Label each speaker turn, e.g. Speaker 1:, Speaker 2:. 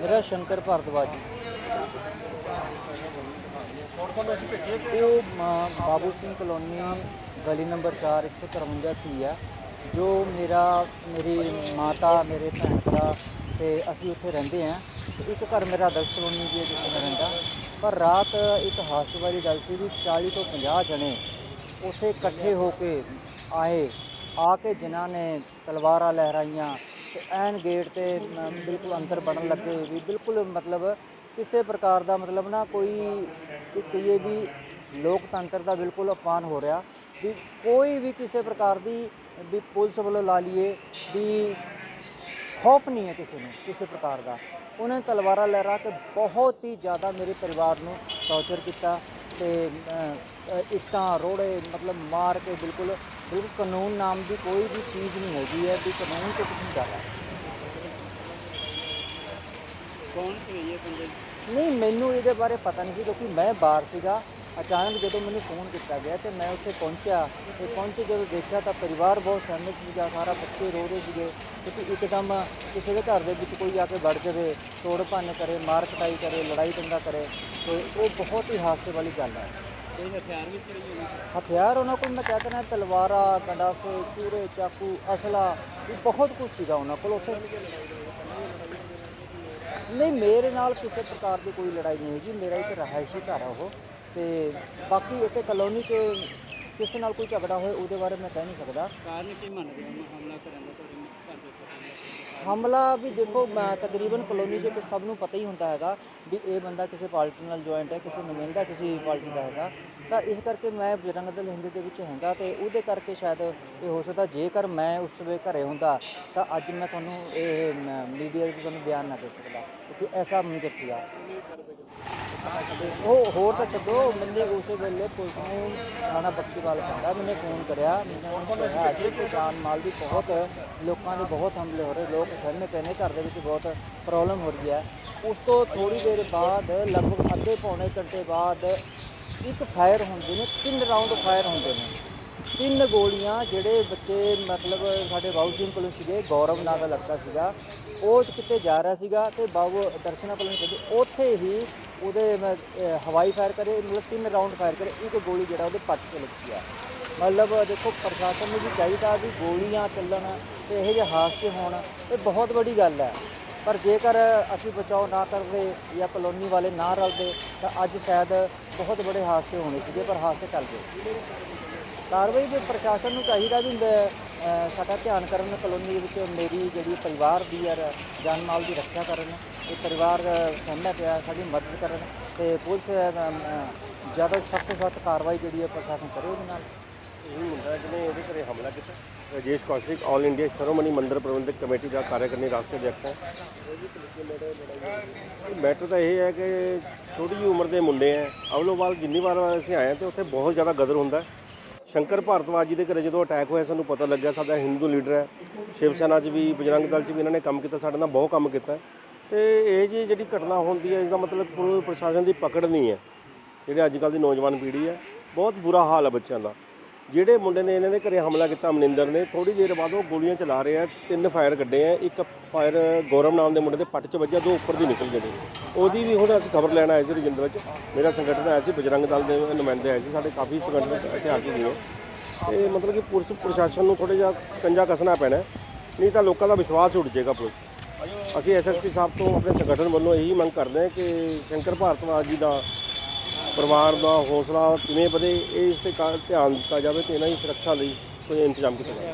Speaker 1: ਮੇਰਾ ਸ਼ੰਕਰ ਭਾਰਦਵਾਜ। ਜੀ ਉਹ ਮ- ਬਾਬੂ ਸਿੰਘ ਕਲੋਨੀ, ਗਲੀ ਨੰਬਰ 4 153 ਸੀ ਆ, ਜੋ ਮੇਰਾ, ਮੇਰੀ ਮਾਤਾ, ਮੇਰੇ ਭੈਣ ਭਰਾ ਤੇ ਅਸੀਂ ਉੱਥੇ ਰਹਿੰਦੇ ਹਾਂ ਇੱਕ ਘਰ ਮੇਰਾ ਆਦਰਸ਼ ਕਲੋਨੀ ਵੀ ਹੈ ਜਿੱਥੇ ਮੈਂ ਰਹਿੰਦਾ। ਪਰ ਰਾਤ ਇੱਕ ਹਾਦਸੇ ਵਾਲੀ ਗੱਲ ਸੀ ਵੀ 40 ਤੋਂ 50 ਜਣੇ ਉੱਥੇ ਇਕੱਠੇ ਹੋ ਕੇ ਆਏ। ਆ ਕੇ ਜਿਨ੍ਹਾਂ ਨੇ ਤਲਵਾਰਾਂ ਲਹਿਰਾਈਆਂ ਤੇ ਐਨ ਗੇਟ ਤੇ ਮ, ਬਿਲਕੁਲ ਅੰਦਰ ਬਣਨ ਲੱਗੇ ਵੀ ਬਿਲਕੁਲ ਮਤਲਬ ਕਿਸੇ ਪ੍ਰਕਾਰ ਦਾ ਮਤਲਬ ਨਾ ਕੋਈ ਕਿ ਕਹੀਏ ਵੀ ਲੋਕਤੰਤਰ ਦਾ ਬਿਲਕੁਲ ਅਪਮਾਨ ਹੋ ਰਿਹਾ ਵੀ ਕੋਈ ਵੀ ਕਿਸੇ ਪ੍ਰਕਾਰ ਦੀ ਵੀ ਪੁਲਿਸ ਵੱਲੋਂ ਲਾ ਲਈਏ ਵੀ ਖੌਫ ਨਹੀਂ ਹੈ ਕਿਸੇ ਨੂੰ ਕਿਸੇ ਪ੍ਰਕਾਰ ਦਾ। ਉਹਨੇ ਨੇ ਤਲਵਾਰਾਂ ਲਹਿਰਾ ਕੇ ਬਹੁਤ ਹੀ ਜ਼ਿਆਦਾ ਮੇਰੇ ਪਰਿਵਾਰ ਨੂੰ ਟੌਰਚਰ ਕੀਤਾ। ਤੇ ਇੱਟਾਂ ਰੋੜੇ ਮਤਲਬ ਮਾਰ ਕੇ ਬਿਲਕੁਲ ਬਿਲਕੁਲ ਕਾਨੂੰਨ ਨਾਮ ਦੀ ਕੋਈ ਵੀ ਚੀਜ਼ ਨਹੀਂ ਹੈਗੀ ਹੈ ਵੀ ਕਾਨੂੰਨ ਤੋਂ ਕੁਝ ਨਹੀਂ ਜ਼ਿਆਦਾ
Speaker 2: ਕੌਣ ਸੀ ਇਹ ਬੰਦੇ?
Speaker 1: ਨਹੀਂ ਮੈਨੂੰ ਇਹਦੇ ਬਾਰੇ ਪਤਾ ਨਹੀਂ ਸੀ ਕਿਉਂਕਿ ਮੈਂ ਬਾਹਰ ਸੀਗਾ। ਅਚਾਨਕ ਜਦੋਂ ਮੈਨੂੰ ਫੋਨ ਕੀਤਾ ਗਿਆ ਤੇ ਮੈਂ ਉੱਥੇ ਪਹੁੰਚਿਆ ਤੇ ਪਹੁੰਚੇ ਜਦੋਂ ਦੇਖਿਆ ਤਾਂ ਪਰਿਵਾਰ ਬਹੁਤ ਸਹਿਮਤ ਸੀਗਾ ਸਾਰਾ ਬੱਚੇ ਰੋ ਰਹੇ ਸੀਗੇ ਕਿਉਂਕਿ ਇੱਕਦਮ ਕਿਸੇ ਦੇ ਘਰ ਦੇ ਵਿੱਚ ਕੋਈ ਆ ਕੇ ਵੜ ਜਾਵੇ ਤੋੜ ਭੰਨ ਕਰੇ ਮਾਰ ਕਟਾਈ ਕਰੇ ਲੜਾਈ ਦੰਗਾ ਕਰੇ ਤੇ ਉਹ ਬਹੁਤ ਹੀ ਹਾਦਸੇ ਵਾਲੀ ਗੱਲ ਹੈ।
Speaker 2: ਕੋਈ ਹਥਿਆਰ ਵੀ ਸੀ ਉਹਨਾਂ ਕੋਲ
Speaker 1: ਹਥਿਆਰ ਉਹਨਾਂ ਕੋਲ ਮੈਂ ਕਹਿੰਦਾ ਨਾ ਤਲਵਾਰਾਂ ਗੰਡਾਸੇ ਚੂਰੇ ਚਾਕੂ ਅਸਲਾ ਵੀ ਬਹੁਤ ਕੁਝ ਸੀਗਾ ਉਹਨਾਂ ਕੋਲ ਉੱਥੇ। ਨਹੀਂ ਮੇਰੇ ਨਾਲ ਕਿਸੇ ਪ੍ਰਕਾਰ ਦੀ ਕੋਈ ਲੜਾਈ ਨਹੀਂ ਹੈਗੀ ਮੇਰਾ ਇੱਕ ਰਹਾਇਸ਼ੀ ਘਰ ਆ ਉਹ। ਤੇ ਬਾਕੀ ਉੱਤੇ ਕਲੋਨੀ 'ਚ ਕਿਸੇ ਨਾਲ ਕੋਈ ਝਗੜਾ ਹੋਏ ਉਹਦੇ ਬਾਰੇ ਮੈਂ ਕਹਿ ਨਹੀਂ ਸਕਦਾ।
Speaker 2: ਕਾਰਨ ਕੀ ਮੰਨਦੇ ਹੋ? ਹਮਲਾ ਕਰਨ ਦਾ ਤੁਹਾਡੇ ਘਰ ਦੇ ਉੱਪਰ ਹਮਲਾ
Speaker 1: ਹਮਲਾ ਵੀ ਦੇਖੋ ਮੈਂ ਤਕਰੀਬਨ ਕਲੋਨੀ 'ਚ ਸਭ ਨੂੰ ਪਤਾ ਹੀ ਹੁੰਦਾ ਹੈਗਾ ਵੀ ਇਹ ਬੰਦਾ ਕਿਸੇ ਪਾਰਟੀ ਨਾਲ ਜੁਆਇੰਟ ਹੈ ਕਿਸੇ ਨੁਮਾਇੰਦਾ ਕਿਸੇ ਪਾਰਟੀ ਦਾ ਹੈਗਾ। ਤਾਂ ਇਸ ਕਰਕੇ ਮੈਂ ਬਜਰੰਗ ਦਲ ਹਿੰਦ ਦੇ ਵਿੱਚ ਹੈਗਾ ਤੇ ਉਹਦੇ ਕਰਕੇ ਸ਼ਾਇਦ ਇਹ ਹੋ ਸਕਦਾ ਜੇਕਰ ਮੈਂ ਉਸ ਵੇ ਘਰੇ ਹੁੰਦਾ ਤਾਂ ਅੱਜ ਮੈਂ ਤੁਹਾਨੂੰ ਇਹ ਮੀਡੀਆ ਦੇ ਵਿੱਚ ਤੁਹਾਨੂੰ ਬਿਆਨ ਨਾ ਦੇ ਸਕਦਾ ਕਿਉਂਕਿ ਐਸਾ ਮੰਜ਼ਰ ਸੀਗਾ। ਉਹ ਹੋਰ ਤਾਂ ਛੱਡੋ ਮੈਨੇ ਉਸੇ ਵੇਲੇ ਪੁਲਿਸ ਨੂੰ ਥਾਣਾ ਗੱਲ ਕਰਦਾ, ਮੈਨੂੰ ਫੋਨ ਕਰਿਆ, ਮੈਨੂੰ ਉਹਨਾਂ ਕਿਹਾ ਜੀ ਕਿ ਜਾਨ ਮਾਲ ਦੀ ਬਹੁਤ, ਲੋਕਾਂ ਦੇ ਬਹੁਤ ਹਮਲੇ ਹੋ ਰਹੇ, ਲੋਕ ਸਹਿਮੇ ਪਏ ਨੇ ਘਰ ਦੇ ਵਿੱਚ ਬਹੁਤ ਪ੍ਰੋਬਲਮ ਹੋ ਰਹੀ ਹੈ। ਉਸ ਤੋਂ ਥੋੜੀ ਦੇਰ ਬਾਅਦ, ਲਗਭਗ ਅੱਧੇ ਪੌਣੇ ਘੰਟੇ ਬਾਅਦ, ਇੱਕ ਫਾਇਰ ਹੁੰਦੇ ਨੇ, ਤਿੰਨ ਰਾਉਂਡ ਫਾਇਰ ਹੁੰਦੇ ਨੇ। ਤਿੰਨ ਗੋਲੀਆਂ ਜਿਹੜੇ ਬੱਚੇ, ਮਤਲਬ ਸਾਡੇ ਬਾਬੂ ਸਿੰਘ ਕੋਲ ਸੀਗੇ, ਗੌਰਵ ਨਾਂ ਦਾ ਲੜਕਾ ਸੀਗਾ, ਉਹ ਕਿਤੇ ਜਾ ਰਿਹਾ ਸੀਗਾ ਤੇ ਬਾਬੂ ਦਰਸ਼ਨਾ ਕੋਲ ਕਹਿੰਦੇ ਉੱਥੇ ਹੀ ਉਹਦੇ ਮੈਂ, ਅਹ, ਹਵਾਈ ਫਾਇਰ ਕਰੇ ਮਤਲਬ ਤਿੰਨ ਰਾਉਂਡ ਫਾਇਰ ਕਰੇ ਇੱਕ ਗੋਲੀ ਜਿਹੜਾ ਉਹਦੇ ਪੱਟ ਤੇ ਲੱਗੀ ਆ। ਮਤਲਬ ਦੇਖੋ ਪ੍ਰਸ਼ਾਸਨ ਨੂੰ ਵੀ ਚਾਹੀਦਾ ਵੀ ਗੋਲੀਆਂ ਚੱਲਣ ਤੇ ਇਹੋ ਜਿਹੇ ਹਾਦਸੇ ਹੋਣ ਇਹ ਬਹੁਤ ਵੱਡੀ ਗੱਲ ਹੈ। ਪਰ ਜੇਕਰ ਅਸੀਂ ਬਚਾਓ ਨਾ ਕਰਦੇ ਜਾਂ ਕਲੋਨੀ ਵਾਲੇ ਨਾ ਰਲਦੇ ਤਾਂ ਅੱਜ ਸ਼ਾਇਦ ਬਹੁਤ ਬੜੇ ਹਾਦਸੇ ਹੋਣੇ ਸੀਗੇ ਪਰ ਹਾਦਸੇ ਟਲ ਗਏ। ਕਾਰਵਾਈ ਵੀ ਪ੍ਰਸ਼ਾਸਨ ਨੂੰ ਚਾਹੀਦਾ ਵੀ ਅਹ, ਸਾਡਾ ਧਿਆਨ ਕਰਨ ਕਲੋਨੀ ਦੇ ਵਿੱਚ ਮੇਰੀ ਜਿਹੜੀ ਪਰਿਵਾਰ ਦੀ ਯਾਰ ਜਾਨ ਮਾਲ ਦੀ ਰੱਖਿਆ ਕਰਨ। ਇਹ ਪਰਿਵਾਰ ਅਹ, ਸਹਿਮਤ ਹੈ ਸਾਡੀ ਮਦਦ ਕਰਨ ਤੇ ਪੁਲਿਸ ਜ਼ਿਆਦਾ ਸਖਤ ਤੋਂ ਸਖਤ ਕਾਰਵਾਈ ਜਿਹੜੀ ਹੈ ਪ੍ਰਸ਼ਾਸਨ ਕਰੇ ਉਹਦੇ ਨਾਲ।
Speaker 3: ਇਹ ਮੁੰਡਾ ਜਿਹਨੇ ਇਹਦੇ ਘਰੇ ਹਮਲਾ ਕੀਤਾ। Rajesh Kaushik all India Shiromani Mandir Prabandhak committee ਦਾ ਕਾਰਜਕਾਰਨੀ ਰਾਸ਼ਟਰੀ ਅਧਿਆਪਕ ਹੈ। ਮੈਟਰ ਤਾਂ ਇਹ ਹੈ ਕਿ ਛੋਟੀ ਜਿਹੀ ਉਮਰ ਦੇ ਮੁੰਡੇ ਹੈ। ਅਵਲੋਵਾਲ ਜਿੰਨੀ ਵਾਰ ਅਸੀਂ ਆਏ ਹਾਂ ਤੇ ਉੱਥੇ ਬਹੁਤ ਜ਼ਿਆਦਾ ਗਦਰ ਹੁੰਦਾ ਸ਼ੰਕਰ ਭਾਰਤਵਾਜ ਜੀ ਦੇ ਘਰੇ ਜਦੋਂ ਅਟੈਕ ਹੋਇਆ ਸਾਨੂੰ ਪਤਾ ਲੱਗਿਆ ਸਾਡਾ ਹਿੰਦੂ ਲੀਡਰ ਹੈ। ਸ਼ਿਵ ਸੈਨਾ 'ਚ ਵੀ ਬਜਰੰਗ ਦਲ 'ਚ ਵੀ ਇਹਨਾਂ ਨੇ ਕੰਮ ਕੀਤਾ ਸਾਡੇ ਨਾਲ ਬਹੁਤ ਕੰਮ ਕੀਤਾ। ਤੇ ਇਹ ਜੀ ਜਿਹੜੀ ਘਟਨਾ ਹੁੰਦੀ ਹੈ ਇਸ ਦਾ ਮਤਲਬ ਪੁਲਿਸ ਪ੍ਰਸ਼ਾਸਨ ਦੀ ਪਕੜ ਨਹੀਂ ਹੈ। ਜਿਹੜੇ ਅੱਜ ਕੱਲ੍ਹ ਦੀ ਨੌਜਵਾਨ ਪੀੜ੍ਹੀ ਹੈ, ਬਹੁਤ ਬੁਰਾ ਹਾਲ ਹੈ ਬੱਚਿਆਂ ਦਾ। ਜਿਹੜੇ ਮੁੰਡੇ ਨੇ, ਇਹਨਾਂ ਦੇ ਘਰੇ ਹਮਲਾ ਕੀਤਾ ਮਨਿੰਦਰ ਨੇ ਥੋੜੀ ਦੇਰ ਬਾਅਦ ਉਹ ਗੋਲੀਆਂ ਚਲਾ ਰਹੇ ਆ ਤਿੰਨ ਫਾਇਰ ਕੱਢੇ ਆ ਇੱਕ ਫਾਇਰ ਗੌਰਵ ਨਾਮ ਦੇ ਮੁੰਡੇ ਦੇ ਪੱਟ 'ਚ ਵੱਜਿਆ, ਦੋ ਉੱਪਰ ਦੀ ਨਿਕਲ ਗਏ ਨੇ। ਉਹਦੀ ਵੀ ਹੁਣ ਅਸੀਂ ਖਬਰ ਲੈਣ ਆਏ ਸੀ ਰਜਿੰਦਰ 'ਚ ਮੇਰਾ ਸੰਗਠਨ ਆਇਆ ਸੀ, ਬਜਰੰਗ ਦਲ ਦੇ ਨੁਮਾਇੰਦੇ ਆਏ ਸੀ, ਸਾਡੇ ਕਾਫੀ ਸੰਗਠਨ ਇੱਥੇ ਆ ਕੇ ਗਏ ਤੇ ਮਤਲਬ ਕਿ ਪੁਲਿਸ ਪ੍ਰਸ਼ਾਸਨ ਨੂੰ ਥੋੜਾ ਜਿਹਾ ਸਕੰਜਾ ਕੱਸਣਾ ਪੈਣਾ ਨਹੀਂ ਤਾਂ ਲੋਕਾਂ ਦਾ ਵਿਸ਼ਵਾਸ ਉੱਡ ਜਾਏਗਾ ਪੁਲਿਸ ਅਸੀਂ ਐਸਐਸਪੀ ਸਾਹਿਬ ਤੋਂ ਆਪਣੇ ਸੰਗਠਨ ਵੱਲੋਂ ਇਹੀ ਮੰਗ ਕਰਦੇ ਹਾਂ ਕਿ ਸ਼ੰਕਰ ਭਾਰਤਵਾਜ ਜੀ ਦਾ ਪਰਿਵਾਰ ਦਾ ਹੌਸਲਾ ਕਿਵੇਂ ਵਧੇ, ਇਸ ਤੇ ਕਾ- ਧਿਆਨ ਦਿੱਤਾ ਜਾਵੇ ਤੇ ਇਹਨਾਂ ਦੀ ਸੁਰੱਖਿਆ ਲਈ ਕੋਈ ਇੰਤਜ਼ਾਮ ਕੀਤਾ ਜਾਵੇ।